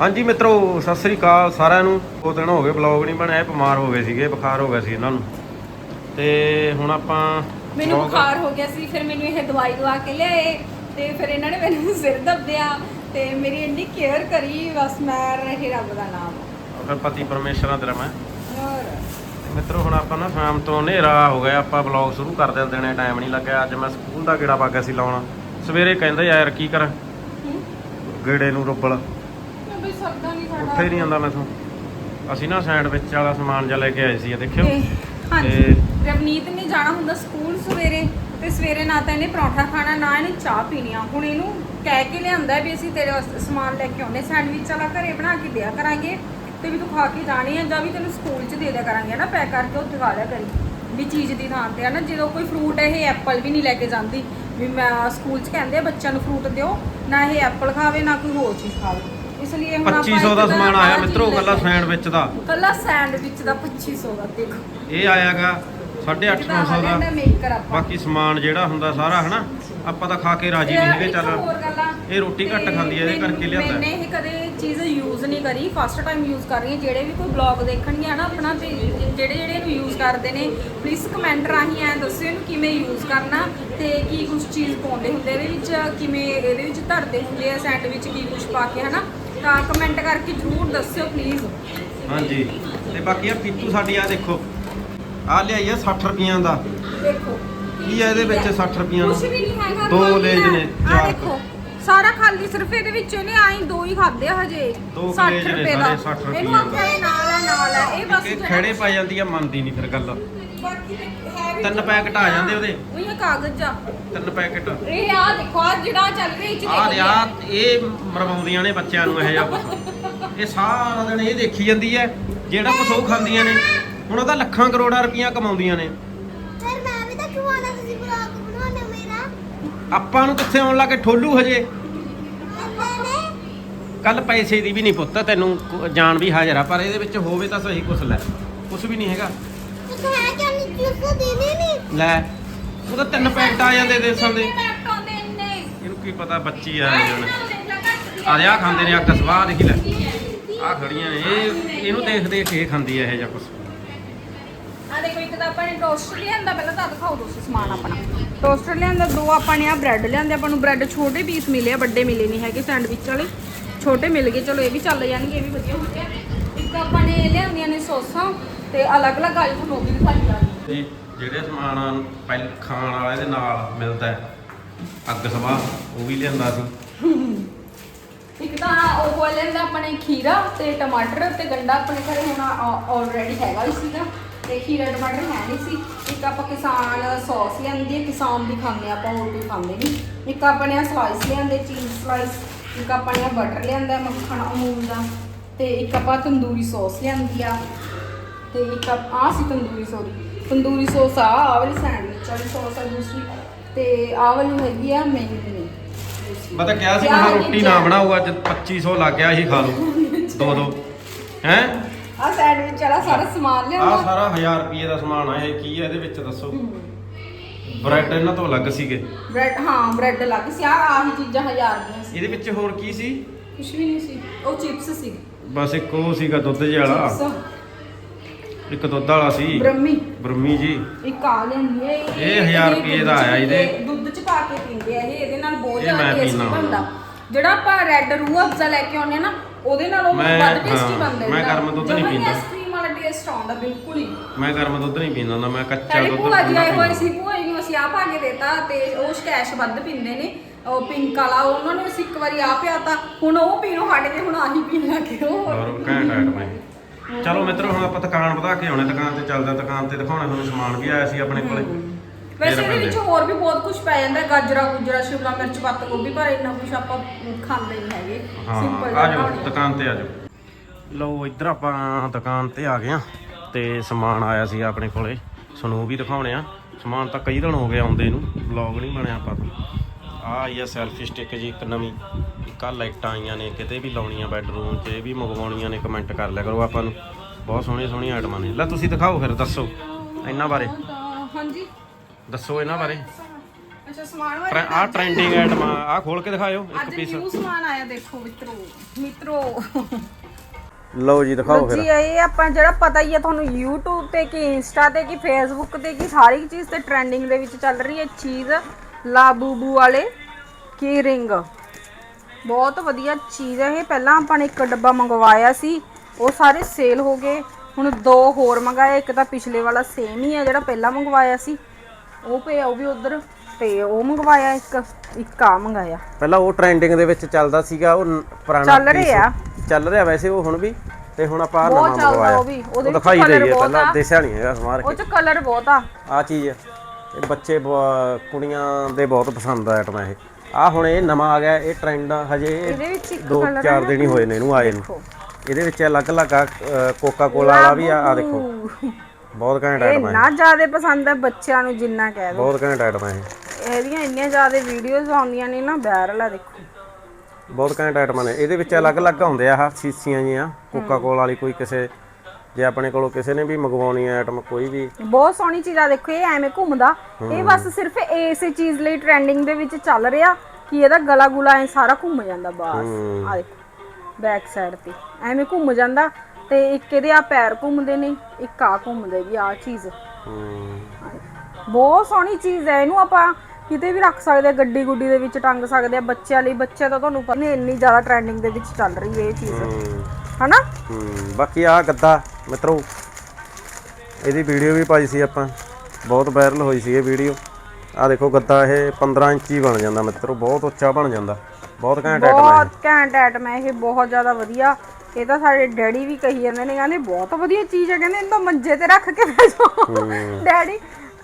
ਹਾਂਜੀ ਮਿੱਤਰੋ ਸਤਿ ਸ੍ਰੀ ਅਕਾਲ ਸਾਰਿਆਂ ਨੂੰ। ਉਹ ਦਿਨ ਹੋ ਗਏ ਬਲੌਗ ਨਹੀਂ ਬਣਾਇਆ ਇਹ ਬਿਮਾਰ ਹੋ ਗਏ ਸੀਗੇ ਬੁਖਾਰ ਹੋ ਗਿਆ ਸੀ ਇਹਨਾਂ ਨੂੰ। ਤੇ ਹੁਣ ਆਪਾਂ ਮੈਨੂੰ vlog- ਬੁਖਾਰ ਹੋ ਗਿਆ ਸੀ ਫਿਰ ਮੈਨੂੰ ਇਹ ਦਵਾਈ ਦਵਾ ਕੇ ਲਿਆਏ ਤੇ ਫਿਰ ਇਹਨਾਂ ਨੇ ਮੈਨੂੰ ਸਿਰ ਦੱਬਿਆ ਤੇ ਮੇਰੀ ਇੰਨੀ ਕੇਅਰ ਕਰੀ ਬਸ ਮੈਂ ਰਹੇ ਰੱਬ ਦਾ ਨਾਮ। ਫਿਰ ਪਤੀ ਪਰਮੇਸ਼ਰਾਂ ਤੇਰਾ ਮੈਂ ਹੋਰ? ਮਿੱਤਰੋ ਹੁਣ ਆਪਾਂ ਨਾ ਸ਼ਾਮ ਤੋਂ ਹਨੇਰਾ ਹੋ ਗਿਆ ਆਪਾਂ ਬਲੌਗ ਸ਼ੁਰੂ ਕਰ ਦਿੰਦੇ ਨੇ ਟਾਈਮ ਨਹੀਂ ਲੱਗਿਆ। ਅੱਜ ਮੈਂ ਸਕੂਲ ਦਾ ਗੇੜਾ ਪਾ ਗਿਆ ਸੀ ਲਾਉਣਾ। ਸਵੇਰੇ ਕਹਿੰਦਾ ਯਾਰ ਕੀ ਕਰ? ਗੇੜੇ ਨੂੰ ਰੁੱਬਲ। ਨਹੀਂ ਸਾਡਾ। ਉੱਥੇ ਨਹੀਂ ਆਉਂਦਾ ਮੈਥੋਂ ਅਸੀਂ ਨਾ ਸੈਂਡਵਿਚ ਵਾਲਾ ਸਮਾਨ ਜਿਹਾ ਲੈ ਕੇ ਆਏ ਸੀ ਇਹ ਦੇਖਿਓ। ਤੇ ਹਾਂਜੀ ਤੇ- ਰਵਨੀਤ ਨੇ ਜਾਣਾ ਹੁੰਦਾ ਸਕੂਲ ਸਵੇਰੇ ਤੇ ਸਵੇਰੇ ਨਾ ਤਾਂ ਇਹਨੇ ਪਰੌਂਠਾ ਖਾਣਾ ਨਾ ਇਹਨੇ ਚਾਹ ਪੀਣੀ ਆ। ਹੁਣ ਇਹਨੂੰ ਕਹਿ ਕੇ ਲਿਆਂਦਾ ਵੀ ਅਸੀਂ ਤੇਰੇ ਵਾਸਤੇ ਸਮਾਨ ਲੈ ਕੇ ਆਉਨੇ ਸੈਂਡਵਿਚ ਵਾਲਾ ਘਰੇ ਬਣਾ ਕੇ ਦਿਆ ਕਰਾਂਗੇ ਤੇ ਵੀ ਤੂੰ ਖਾ ਕੇ ਜਾਣੀ ਆ ਜਾਂ ਵੀ ਤੈਨੂੰ ਸਕੂਲ 'ਚ ਦੇ ਦਿਆ ਕਰਾਂਗੇ ਨਾ ਪੈਕ ਕਰਕੇ ਉੱਥੇ ਖਾ ਲਿਆ ਕਰੀ। ਵੀ ਚੀਜ਼ ਦੀ ਥਾਂ ਤੇ ਆ ਨਾ ਜਦੋਂ ਕੋਈ ਫਰੂਟ ਇਹ ਐਪਲ ਵੀ ਨਹੀਂ ਲੈ ਕੇ ਜਾਂਦੀ ਵੀ ਮੈਂ ਸਕੂਲ 'ਚ ਕਹਿੰਦੇ ਆ ਬੱਚਿਆਂ ਨੂੰ ਫਰੂਟ ਦਿਓ ਨਾ ਇਹ ਐਪਲ ਖਾਵੇ ਨਾ ਕੋਈ ਹੋਰ ਚੀਜ਼ ਖਾਵੇ। ਇਸ ਲਈ ਹੁਣ ਆਪਾਂ 2500 ਦਾ ਸਮਾਨ ਆਇਆ ਮਿੱਤਰੋ ਕੱਲਾ ਸੈਂਡਵਿਚ ਦਾ। ਕੱਲਾ ਸੈਂਡਵਿਚ ਦਾ 2500 ਦਾ ਦੇਖੋ। ਇਹ ਆਇਆਗਾ 850 ਦਾ। ਬਾਕੀ ਸਮਾਨ ਜਿਹੜਾ ਹੁੰਦਾ ਸਾਰਾ ਹਨਾ ਆਪਾਂ ਤਾਂ ਖਾ ਕੇ ਰਾਜੀ ਨਹੀਂ ਹੈਗੇ ਚੱਲ। ਇਹ ਰੋਟੀ ਘੱਟ ਖਾਂਦੀ ਹੈ, ਇਹਦੇ ਕਰਕੇ ਲਿਆਂਦਾ। ਮੈਨੇ ਇਹ ਕਦੇ ਚੀਜ਼ ਯੂਜ਼ ਨਹੀਂ ਕਰੀ ਫਸਟ ਟਾਈਮ ਯੂਜ਼ ਕਰ ਰਹੀ ਹਾਂ। ਜਿਹੜੇ ਵੀ ਕੋਈ ਬਲੌਗ ਦੇਖਣਗੇ ਹਨਾ ਆਪਣਾ ਤੇ ਜਿਹੜੇ ਜਿਹੜੇ ਇਹਨੂੰ ਯੂਜ਼ ਕਰਦੇ ਨੇ ਪਲੀਜ਼ ਕਮੈਂਟ ਰਾਹੀਂ ਐ ਦੱਸਿਓ ਇਹਨੂੰ ਕਿਵੇਂ ਯੂਜ਼ ਕਰਨਾ ਤੇ ਕੀ ਕੁਝ ਚੀਜ਼ ਪਾਉਂਦੇ ਹੁੰਦੇ ਇਹਦੇ ਵਿੱਚ ਕਿਵੇਂ ਇਹਦੇ ਵਿੱਚ ਧਰਦੇ ਹੁੰਦੇ ਆ ਸੈਂਡਵਿਚ ਕੀ ਕੁਝ ਪਾ ਕੇ ਹਨਾ। ਤਾਂ ਕਮੈਂਟ ਕਰਕੇ ਜ਼ਰੂਰ ਦੱਸਿਓ ਪਲੀਜ਼ ਹਾਂਜੀ। ਤੇ ਬਾਕੀ ਆ ਪੀਤੂ ਸਾਡੀ ਆ ਦੇਖੋ। ਆ ਲਿਆਈ ਆ 60 ਰੁਪਈਆਂ ਦਾ। ਦੇਖੋ ਕੀ ਆ ਇਹਦੇ ਵਿੱਚ 60 ਰੁਪਈਆਂ ਕੁਝ ਦਾ? ਵੀ ਨਹੀਂ ਹੈਗਾ ਦੋ ਖਾਲੀ ਲੇਜ ਆ। ਨੇ, ਆਹ ਚਾਰ। ਦੇਖੋ ਸਾਰਾ ਖਾਲੀ ਸਿਰਫ ਇਹਦੇ ਵਿੱਚ ਇਹਨੇ ਆਈ ਦੋ ਹੀ ਖਾਦੇ ਆ ਹਜੇ। ਦੋ 60 ਲੇਜ ਨੇ ਰੁਪਏ ਸਾਰੇ, ਦਾ 60 ਰੁਪਏ ਇਹਨੂੰ ਆਖਿਆ ਇਹ ਨਾਲ ਜਿਹੜਾ- ਖੜੇ ਪਾ ਜਾਂਦੀ ਆ ਮੰਨਦੀ ਨਹੀਂ ਫਿਰ ਗੱਲ। ਬਾਕੀ ਤੇ ਹੈ ਵੀ ਤਿੰਨ ਪੈਕਟ ਆ ਜਾਂਦੇ ਉਹਦੇ। ਉਹੀ ਕਾਗਜ਼ ਆ। ਤਿੰਨ ਪੈਕਟ। ਇਹ ਆ ਦੇਖੋ ਆ ਜਿਹੜਾ ਚੱਲ ਰਿਹਾ ਚ ਆ ਰਿਆ ਇਹ ਮਰਵਾਉਂਦੀਆਂ ਨੇ ਬੱਚਿਆਂ ਨੂੰ ਇਹ ਜਿਹਾ ਕੁਛ ਇਹ ਸਾਰਾ ਦਿਨ ਇਹ ਦੇਖੀ ਜਾਂਦੀ ਹੈ ਜਿਹੜਾ ਕੁਛ ਉਹ ਖਾਂਦੀਆਂ ਨੇ। ਹੁਣ ਉਹ ਤਾਂ ਲੱਖਾਂ ਕਰੋੜਾਂ ਰੁਪਈਆ ਕਮਾਉਂਦੀਆਂ ਨੇ। ਸਰ ਮੈਂ ਵੀ ਤਾਂ ਖਵਾਣਾ ਤੁਸੀਂ ਬਲੌਗ ਬਣਾਉਣੇ ਹੋ ਮੇਰਾ। ਆਪਾਂ ਨੂੰ ਕਿੱਥੇ ਆਉਣ ਲੱਗੇ ਠੋਲੂ ਹਜੇ। ਕੱਲ ਪੈਸੇ ਦੀ ਵੀ ਨਹੀਂ ਪੁੱਤ ਤੈਨੂੰ ਕੋ- ਜਾਣ ਵੀ ਹਾਜ਼ਰ ਆ ਪਰ ਇਹਦੇ ਵਿੱਚ ਹੋਵੇ ਤਾਂ ਸਹੀ ਕੁਛ ਲੈ। ਕੁਛ ਵੀ ਨਹੀਂ ਹੈਗਾ। ਤੁਸੀਂ ਹੈ ਕਿ ਨਹੀਂ ਜੂਸ ਦੇਣੇ ਨਹੀਂ। ਲੈ ਉਹ ਤਾਂ ਤਿੰਨ ਪੈਕਟ ਆ ਜਾਂਦੇ ਦੇਸਾਂ ਦੇ ਪੈਕਟ ਆਉਂਦੇ ਇੰਨੇ ਇਹਨੂੰ ਕੀ ਪਤਾ ਬੱਚੀ ਆ ਆ ਲੈ ਘੱਟ ਆ। ਰਿਆ ਖਾਂਦੇ ਨੇ ਅੱਗ ਸਵਾਹ ਦੇਖੀ ਲੈ। ਆ ਖੜੀਆਂ ਨੇ ਇਹ ਇਹਨੂੰ ਦੇਖ ਦੇਖ ਕੇ ਇਹ ਖਾਂਦੀ ਹੈ ਇਹ ਜਿਹਾ ਕੁਛ। ਆ ਦੇਖੋ ਇੱਕ ਤਾਂ ਆਪਾਂ ਨੇ ਟੋਸਟਰ ਲਿਆਂਦਾ ਪਹਿਲਾਂ ਤਾਂ ਦਿਖਾਓ ਤੁਸੀਂ ਸਮਾਨ ਆਪਣਾ। ਟੋਸਟਰ ਲਿਆਂਦਾ ਦੋ ਆਪਾਂ ਨੇ ਆ ਬ੍ਰੈਡ ਲਿਆਂਦੇ ਆਪਾਂ ਨੂੰ ਬ੍ਰੈਡ ਛੋਟੇ ਪੀਸ ਮਿਲੇ ਆ ਵੱਡੇ ਮਿਲੇ ਨਹੀਂ ਹੈਗੇ ਸੈਂਡਵਿਚ ਵਾਲੇ। ਛੋਟੇ ਮਿਲ ਗਏ ਚਲੋ ਇਹ ਵੀ ਚੱਲ ਜਾਣਗੇ ਇਹ ਵੀ ਵਧੀਆ ਹੁੰਦੇ ਆ। ਇੱਕ ਆਪਾਂ ਨੇ ਲਿਆਂਦੀਆਂ ਨੇ ਸੌਸਾਂ ਤੇ ਅਲੱਗ-ਅਲੱਗ ਆਈ ਤੁਹਾਨੂੰ ਉਹ ਵੀ ਦਿਖਾਈ ਜਾਣਗੇ ਤੇ ਜਿਹੜੇ ਸਮਾਨ ਪਹਿਲ ਖਾਣ ਵਾਲਾ ਇਹਦੇ ਨਾਲ ਮਿਲਦਾ ਹੈ। ਅੱਗ ਸਵਾਹ ਉਹ ਵੀ ਲਿਆਂਦਾ ਸੀ। ਇੱਕ ਤਾਂ ਉਹ ਲੈਂਦਾ ਆਪਣੇ ਖੀਰਾ ਤੇ ਟਮਾਟਰ ਤੇ ਗੰਡਾ ਆਪਣੇ ਘਰੇ ਹੁਣ ਆਲਰੇਡੀ ਹੈਗਾ ਹੀ ਸੀਗਾ ਤੇ ਖੀਰਾ ਟਮਾਟਰ ਹੈ ਨਹੀਂ ਸੀ। ਇੱਕ ਆਪਾਂ ਕਿਸਾਨ ਸੌਸ ਲਿਆਂਦੀ ਕਿਸਾਨ ਦੀ ਖਾਂਦੇ ਆਪਾਂ ਹੋਰ ਕੋਈ ਖਾਂਦੇ ਨਹੀਂ। ਇੱਕ ਆਪਣੇ ਆ ਸਲਾਈਸ ਲਿਆਂਦੇ ਚੀਜ਼ ਸਲਾਈਸ ਇੱਕ ਆਪਾਂ ਨੇ ਬਟਰ ਲਿਆਂਦਾ ਮੱਖਣ ਅਮੂਲ ਦਾ ਤੇ ਇੱਕ ਆਪਾਂ ਤੰਦੂਰੀ ਸੌਸ ਲਿਆਂਦੀ ਆ ਤੇ ਇੱਕ ਆ ਸੀ ਤੰਦੂਰੀ ਸੌਰੀ ਤੰਦੂਰੀ ਸੌਸ ਆ ਆਹ ਵਾਲੀ ਸੈਂਡਵਿਚ ਵਾਲੀ ਸੌਸ ਆ ਦੂਸਰੀ ਤੇ ਆਹ ਵਾਲੀ ਹੈਗੀ ਆ ਮੈਗੀ ਮੈਂ ਤਾਂ ਕਿਹਾ ਸੀ ਮੈਂ ਰੋਟੀ? ਨਾ ਬਣਾਊ ਅੱਜ 2500 ਲੱਗ ਗਿਆ ਸੀ ਖਾ ਲਓ। ਦੋ ਦੋ। ਹੈ? ਆ ਸੈਂਡਵਿਚ ਵਾਲਾ ਸਾਰਾ ਸਮਾਨ ਆ ਲਿਆਂਦਾ ਸਾਰਾ 1000 ਰੁਪਏ ਦਾ ਸਮਾਨ ਆ ਇਹ ਕੀ ਹੈ ਇਹਦੇ ਵਿੱਚ ਦੱਸੋ। ਬ੍ਰੈਡ ਇਹਨਾਂ ਤੋਂ ਅਲੱਗ ਸੀਗੇ। ਬ੍ਰੈਡ ਹਾਂ ਬ੍ਰੈਡ ਲੱਗ ਸੀ। ਆ ਆਹੀ ਚੀਜ਼ਾਂ ਹਜ਼ਾਰ ਦੀਆਂ ਸੀ। ਇਹਦੇ ਵਿੱਚ ਹੋਰ ਕੀ ਸੀ? ਕੁਝ ਵੀ ਨਹੀਂ ਸੀ। ਉਹ ਚਿਪਸ ਸੀ। ਬਸ ਇੱਕ ਉਹ ਸੀਗਾ ਦੁੱਧ ਜਿਹਾ ਵਾਲਾ। ਇੱਕ ਦੁੱਧ ਵਾਲਾ ਸੀ। ਬ੍ਰਹਮੀ। ਬਰਮੀ ਜੀ। ਇੱਕ ਆ ਲੈਂਦੀ ਹੈ। ਇਹ ਹਜ਼ਾਰ ਰੁਪਏ ਦਾ ਆਇਆ ਇਹਦੇ। ਦੁੱਧ ਚ ਪਾ ਕੇ ਪੀਂਦੇ ਆ ਇਹ। ਇਹਦੇ ਨਾਲ ਬਹੁਤ ਇਹ ਜ਼ਿਆਦਾ ਮੈਂ ਟੇਸਟੀ ਪੀਨਾ। ਬਣਦਾ। ਜਿਹੜਾ ਆਪਾਂ ਰੈੱਡ ਰੂਹ ਅਫਜ਼ਾ ਲੈ ਕੇ ਆਉਂਦੇ ਆ ਨਾ ਉਹਦੇ ਨਾਲ ਉਹ ਮੈਂ- ਵੱਧ ਟੇਸਟੀ ਹਾਂ, ਬਣਦਾ ਮੈਂ ਗਰਮ ਦੁੱਧ ਨਹੀਂ ਪੀਂਦਾ। ਟੇਸਟ ਆਉਂਦਾ ਬਿਲਕੁਲ ਹੀ। ਮੈਂ ਗਰਮ ਦੁੱਧ ਨਹੀਂ ਪੀਂਦਾ ਹੁੰਦਾ ਮੈਂ ਕੱਚਾ ਸਾਡੀ ਦੁੱਧ ਭੂਆ ਜੀ ਪੀਂਦਾ ਆਏ ਹੋਏ। ਸੀ। ਭੂਆ ਜੀ ਨੂੰ ਅਸੀਂ ਆ ਪਾ ਕੇ ਦੇਤਾ ਤੇ ਉਹ ਸਕੈਸ਼ ਵੱਧ ਪੀਂਦੇ ਨੇ ਉਹ ਪਿੰਕ ਵਾਲਾ ਉਹਨਾਂ ਨੂੰ ਅਸੀਂ ਇੱਕ ਵਾਰੀ ਆ ਪਿਆਤਾ ਹੁਣ ਉਹ ਪੀਣੋਂ ਹਟ ਗਏ ਹੁਣ ਆਹੀ ਪੀਣ ਲੱਗੇ ਉਹ ਔਰ ਘੈਂਟ ਆਈਟਮ ਹੈ ਚਲੋ ਮਿੱਤਰੋ ਹੁਣ ਆਪਾਂ ਦੁਕਾਨ ਵਧਾ ਕੇ ਆਉਣੇ ਦੁਕਾਨ ਤੇ ਚੱਲਦਾ ਦੁਕਾਨ ਤੇ ਦਿਖਾਉਣੇ ਤੁਹਾਨੂੰ ਸਮਾਨ ਵੀ ਆਇਆ ਸੀ ਆਪਣੇ ਕੋਲੇ। ਵੈਸੇ ਇਹਦੇ ਵਿੱਚ। ਹੋਰ ਵੀ ਬਹੁਤ ਕੁਝ ਪੈ ਜਾਂਦਾ ਗਾਜਰਾ ਗੁਜਰਾ ਸ਼ਿਮਲਾ ਮਿਰਚ ਪੱਤ ਗੋਭੀ ਪਰ ਇੰਨਾ ਕੁਝ ਆਪਾਂ ਖਾਂਦੇ ਨਹੀਂ ਹੈਗੇ। ਹਾਂ ਸਿੰਪਲ ਆ ਜਾਓ ਦੁਕਾਨ ਤੇ ਆ ਜਾਓ। ਲਓ ਇੱਧਰ ਆਪਾਂ ਦੁਕਾਨ ਤੇ ਆ ਗਏ ਆ ਤੇ ਸਮਾਨ ਆਇਆ ਸੀ ਆਪਣੇ ਕੋਲੇ। ਤੁਹਾਨੂੰ ਵੀ ਦਿਖਾਉਣੇ ਆ। ਸਮਾਨ ਤਾਂ ਕਈ ਦਿਨ ਹੋ ਗਏ ਆਉਂਦੇ ਨੂੰ ਵਲੌਗ ਨਹੀਂ ਬਣਿਆ ਆਪਾਂ ਤੋਂ। ਆ ਆਈ ਆ ਸੈਲਫੀ ਸਟਿਕ ਜੀ ਇੱਕ ਨਵੀਂ। ਇੱਕ ਆਹ ਲਾਈਟਾਂ ਆਈਆਂ ਨੇ ਕਿਤੇ ਵੀ ਲਾਉਣੀਆਂ ਬੈੱਡਰੂਮ 'ਚ ਇਹ ਵੀ ਮੰਗਵਾਉਣੀਆਂ ਨੇ ਕਮੈਂਟ ਕਰ ਲਿਆ ਕਰੋ ਆਪਾਂ ਨੂੰ। ਬਹੁਤ ਸੋਹਣੀਆਂ ਸੋਹਣੀਆਂ ਆਈਟਮਾਂ ਨੇ। ਲੈ ਤੁਸੀਂ ਦਿਖਾਓ ਫਿਰ ਦੱਸੋ। ਇਹਨਾਂ ਬਾਰੇ। ਹਾਂਜੀ। ਦੱਸੋ ਇਹਨਾਂ ਬਾਰੇ। ਚ ਸਮਾਨ ਆ ਟ੍ਰੈਂਡਿੰਗ ਆਈਟਮ ਆ। ਖੋਲ ਕੇ ਦਿਖਾਇਓ ਇੱਕ ਅੱਜ ਪੀਸ ਨਿਊ ਸਮਾਨ ਆਇਆ ਦੇਖੋ ਮਿੱਤਰੋ ਮਿੱਤਰੋ। ਲਓ ਜੀ ਦਿਖਾਓ ਫਿਰ ਜੀ ਇਹ ਆਪਾਂ ਜਿਹੜਾ ਪਤਾ ਹੀ ਹੈ ਤੁਹਾਨੂੰ YouTube ਤੇ ਕਿ Insta ਤੇ ਕਿ Facebook ਤੇ ਕਿ ਸਾਰੀ ਚੀਜ਼ ਤੇ ਟ੍ਰੈਂਡਿੰਗ ਦੇ ਵਿੱਚ ਚੱਲ ਰਹੀ ਹੈ ਚੀਜ਼ ਲਾਬੂਬੂ ਵਾਲੇ ਕੀ ਰਿੰਗ ਬਹੁਤ ਵਧੀਆ ਚੀਜ਼ ਹੈ ਇਹ। ਪਹਿਲਾਂ ਆਪਾਂ ਨੇ ਇੱਕ ਡੱਬਾ ਮੰਗਵਾਇਆ ਸੀ ਉਹ ਸਾਰੇ ਸੇਲ ਹੋ ਗਏ। ਹੁਣ ਦੋ ਹੋਰ ਮੰਗਾਏ ਇੱਕ ਤਾਂ ਪਿਛਲੇ ਵਾਲਾ ਸੇਮ ਹੀ ਹੈ ਜਿਹੜਾ ਪਹਿਲਾਂ ਮੰਗਵਾਇਆ ਸੀ। ਉਹ ਪਿਆ ਉਹ ਵੀ ਉਧਰ ਤੇ ਉਹ ਮੰਗਵਾਇਆ ਇੱਕ ਇੱਕ ਆ ਮੰਗਾਇਆ। ਪਹਿਲਾਂ ਉਹ ਟ੍ਰੈਂਡਿੰਗ ਦੇ ਵਿੱਚ ਚੱਲਦਾ ਸੀਗਾ ਉਹ ਪੁਰਾਣਾ ਚੱਲ piece ਰਿਹਾ। ਚੱਲ ਰਿਹਾ ਵੈਸੇ ਉਹ ਹੁਣ ਵੀ ਤੇ ਹੁਣ ਆਪਾਂ ਆਹ ਬਹੁਤ ਨਵਾਂ ਚੱਲਦਾ ਮੰਗਵਾਇਆ। ਉਹ ਵੀ, ਉਹਦੇ ਵਿੱਚ ਦਿਖਾਈ ਰਹੀ ਹੈ ਬਹੁਤ ਪਹਿਲਾਂ ਆ। ਦੇਸਿਆ ਨਹੀਂ ਹੈਗਾ ਸਮਾਰ ਉਹ ਕੇ। ਚ ਕਲਰ ਬਹੁਤ ਆ। ਆ ਚੀਜ਼ ਇਹ ਬੱਚੇ ਬ- ਕੁੜੀਆਂ ਦੇ ਬਹੁਤ ਪਸੰਦ ਆ ਆਈਟਮ ਇਹ। ਆ ਹੁਣ ਇਹ ਨਵਾਂ ਆ ਗਿਆ ਇਹ ਟ੍ਰੈਂਡ ਹਜੇ ਇਹਦੇ ਵਿੱਚ ਇੱਕ ਦੋ colour ਚਾਰ ਦਿਨ ਹੀ ਹੋਏ ਨੇ ਇਹਨੂੰ ਆਏ ਨੂੰ। ਇਹਦੇ ਵਿੱਚ ਅਲੱਗ-ਅਲੱਗ ਆ ਕੋਕਾ ਕੋਲਾ ਵਾਲਾ ਵੀ ਆ ਆ ਦੇਖੋ। ਬਹੁਤ ਘੈਂਟ ਆਈਟਮ ਹੈ ਨਾ ਜ਼ਿਆਦਾ ਪਸੰਦ ਹੈ ਬੱਚਿਆਂ ਨੂੰ ਜਿੰਨਾ ਕਹਿ ਦੋ। ਬਹੁਤ ਘੈਂਟ ਆਈਟਮ ਹੈ ਇਹ। ਇਹਦੀਆਂ ਇੰਨੀਆਂ ਜ਼ਿਆਦਾ ਵੀਡੀਓਜ਼ ਆਉਂਦੀਆਂ ਨੇ ਨਾ ਵਾਇਰਲ ਆ ਦੇਖੋ। ਬਹੁਤ ਘੈਂਟ ਆਈਟਮਾਂ ਨੇ। ਇਹਦੇ ਵਿੱਚ ਅਲੱਗ-ਅਲੱਗ ਹੁੰਦੇ ਆ ਆਹ ਸੀਸੀਆਂ ਜੀਆਂ ਕੋਕਾ ਕੋਲਾ ਵਾਲੀ ਕੋਈ ਕਿਸੇ ਜੇ ਆਪਣੇ ਕੋਲੋਂ ਕਿਸੇ ਨੇ ਵੀ ਮੰਗਵਾਉਣੀ ਹੈ ਆਈਟਮ ਕੋਈ ਵੀ। ਬਹੁਤ ਸੋਹਣੀ ਚੀਜ਼ ਆ ਦੇਖੋ ਇਹ ਐਵੇਂ ਘੁੰਮਦਾ। ਇਹ ਬਸ ਸਿਰਫ ਇਸੇ ਚੀਜ਼ ਲਈ ਟ੍ਰੈਂਡਿੰਗ ਦੇ ਵਿੱਚ ਚੱਲ ਰਿਹਾ ਕਿ ਇਹਦਾ ਗਲਾ ਗੁਲਾ ਐ ਸਾਰਾ ਘੁੰਮ ਜਾਂਦਾ ਬਸ। ਆ ਦੇਖੋ ਬੈਕ ਸਾਈਡ ਤੇ। ਐਵੇਂ ਘੁੰਮ ਜਾਂਦਾ ਤੇ ਇੱਕ ਇਹਦੇ ਆ ਪੈਰ ਘੁੰਮਦੇ ਨੇ ਇੱਕ ਆ ਘੁੰਮਦੇ ਵੀ ਆ ਚੀਜ਼। ਬਹੁਤ ਸੋਹਣੀ ਚੀਜ਼ ਹੈ ਇਹਨੂੰ ਆਪਾਂ ਕਿਤੇ ਵੀ ਰੱਖ ਸਕਦੇ ਆ ਗੱਡੀ ਗੁੱਡੀ ਦੇ ਵਿੱਚ ਟੰਗ ਸਕਦੇ ਆ ਬੱਚਿਆਂ ਲਈ ਬੱਚੇ ਤਾਂ ਤੁਹਾਨੂੰ ਪਤਾ ਨਹੀਂ ਇੰਨੀ ਜ਼ਿਆਦਾ ਟ੍ਰੈਂਡਿੰਗ ਦੇ ਵਿੱਚ ਚੱਲ ਰਹੀ ਹੈ ਇਹ ਚੀਜ਼। ਹਨਾ? ਹਮ, ਬਾਕੀ ਆ ਗੱਦਾ ਮਿੱਤਰੋ ਇਹਦੀ ਵੀਡੀਓ ਵੀ ਪਾਈ ਸੀ ਆਪਾਂ। ਬਹੁਤ ਵਾਇਰਲ ਹੋਈ ਸੀ ਇਹ ਵੀਡੀਓ ਆ ਦੇਖੋ ਗੱਦਾ ਇਹ 15 ਇੰਚੀ ਬਣ ਜਾਂਦਾ ਮਿੱਤਰੋ ਬਹੁਤ ਉੱਚਾ ਬਣ ਜਾਂਦਾ। ਬਹੁਤ ਘੈਂਟ ਆਈਟਮ ਹੈ ਬਹੁਤ ਘੈਂਟ ਆਈਟਮ ਹੈ ਇਹ ਬਹੁਤ ਜ਼ਿਆਦਾ ਵਧੀਆ। ਇਹ ਤਾਂ ਸਾਡੇ ਡੈਡੀ ਵੀ ਕਹੀ ਜਾਂਦੇ ਨੇ ਕਹਿੰਦੇ ਬਹੁਤ ਵਧੀਆ ਚੀਜ਼ ਹੈ ਕਹਿੰਦੇ ਇਹਨੂੰ ਮੰਜੇ ਤੇ ਰੱਖ ਕੇ ਜਾਓ। ਡੈਡੀ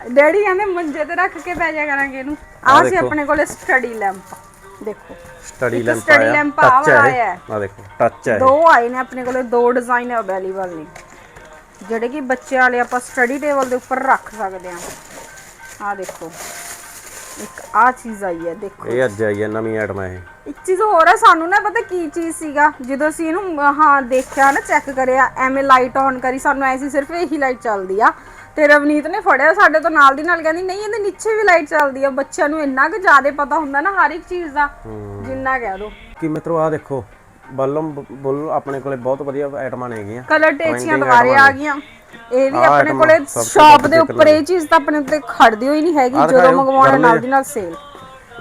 ਡੈਡੀ ਕਹਿੰਦੇ ਮੰਜੇ ਤੇ ਰੱਖ ਕੇ ਜਾ ਕਰਾਂਗੇ ਇਹਨੂੰ। ਆਹ ਸੀ ਆਪਣੇ ਕੋਲੇ ਸਟੱਡੀ ਲੈਂਪ। ਦੇਖੋ। ਸਟੱਡੀ ਇੱਕ ਲੈਂਪ study ਆਇਆ। lamp ਵਾਲਾ ਹੈ। ਆ ਦੇਖੋ ਟੱਚ ਹੈ ਇਹ। ਦੋ ਆਏ ਨੇ ਆਪਣੇ ਕੋਲੇ ਦੋ ਡਿਜ਼ਾਈਨ ਅਵੇਲੇਬਲ ਨੇ। ਜਿਹੜੇ ਕਿ ਬੱਚਿਆਂ ਵਾਲੇ ਆਪਾਂ ਸਟੱਡੀ ਟੇਬਲ ਦੇ ਉੱਪਰ ਰੱਖ ਸਕਦੇ ਹਾਂ। ਆਹ ਦੇਖੋ। ਇੱਕ ਆਹ ਚੀਜ਼ ਆਈ ਹੈ ਦੇਖੋ। ਇਹ ਅੱਜ ਆਈ ਹੈ ਨਵੀਂ ਆਈਟਮ ਹੈ ਇਹ। ਇੱਕ ਚੀਜ਼ ਹੋਰ ਹੈ ਸਾਨੂੰ ਨਾ ਪਤਾ ਕੀ ਚੀਜ਼ ਸੀਗਾ? ਜਦੋਂ ਅਸੀਂ ਇਹਨੂੰ ਅਹ, ਹਾਂ ਦੇਖਿਆ ਨਾ ਚੈੱਕ ਕਰਿਆ ਐਵੇਂ ਲਾਈਟ ਔਨ ਕਰੀ ਸਾਨੂੰ ਐਸੀ ਸਿਰਫ ਇਹੀ ਲਾਈਟ ਚੱਲਦੀ ਆ। ਤੇ ਰਵਨੀਤ ਨੇ ਫੜਿਆ ਸਾਡੇ ਤੋਂ ਨਾਲ ਦੀ ਨਾਲ ਕਹਿੰਦੀ ਨਹੀਂ ਇਹਦੇ ਨੀਚੇ ਵੀ ਲਾਈਟ ਚੱਲਦੀ ਆ। ਬੱਚਿਆਂ ਨੂੰ ਇੰਨਾ ਕੁ ਜ਼ਿਆਦਾ ਪਤਾ ਹੁੰਦਾ ਨਾ ਹਰ ਇੱਕ ਚੀਜ਼ ਦਾ ਜਿੰਨਾ ਕਹਿ ਦੋ। ਕੀ ਮਿੱਤਰੋ ਆ ਦੇਖੋ ਬਲਮ ਬੁੱਲ ਆਪਣੇ ਕੋਲੇ ਬਹੁਤ ਵਧੀਆ ਆਈਟਮਾਂ ਨੇ ਹੈਗੀਆਂ ਕਲਰ ਟੇਚੀਆਂ ਦੁਬਾਰੇ ਆ ਗਈਆਂ। ਇਹ ਵੀ ਆਪਣੇ ਕੋਲੇ ਸ਼ਾਪ ਦੇ ਉੱਪਰ ਇਹ ਚੀਜ਼ ਤਾਂ ਆਪਣੇ ਉੱਤੇ ਖੜਦੀ ਹੋਈ ਨਹੀਂ ਹੈਗੀ ਜਦੋਂ ਮੰਗਵਾਉਣਾ ਨਾਲ ਦੀ ਨਾਲ ਸੇਲ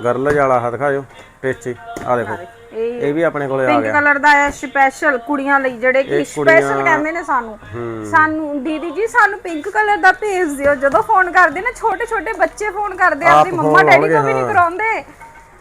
ਗਰਲਜ ਵਾਲਾ ਹੱਥ ਦਿਖਾਇਓ ਟੇਚੀ ਆ ਦੇਖੋ। ਇਹ ਵੀ ਆਪਣੇ ਕੋਲੇ ਆ ਪਿੰਕ ਗਿਆ। ਕਲਰ ਦਾ ਹੈ ਸਪੈਸ਼ਲ ਕੁੜੀਆਂ ਲਈ ਜਿਹੜੇ ਕਿ ਇਹ ਕੁੜੀਆਂ- ਸਪੈਸ਼ਲ ਕਹਿੰਦੇ ਨੇ ਸਾਨੂੰ। ਸਾਨੂੰ ਦੀਦੀ ਜੀ ਸਾਨੂੰ ਪਿੰਕ ਕਲਰ ਦਾ ਭੇਜ ਦਿਓ। ਜਦੋਂ ਫੋਨ ਕਰਦੇ ਨਾ ਛੋਟੇ ਛੋਟੇ ਬੱਚੇ ਫੋਨ ਕਰਦੇ ਆ ਆਪ ਆਪਣੀ ਮੰਮਾ phone ਡੈਡੀ ਤੋਂ ਵੀ ਨਹੀਂ। ਕਰਾਉਂਦੇ।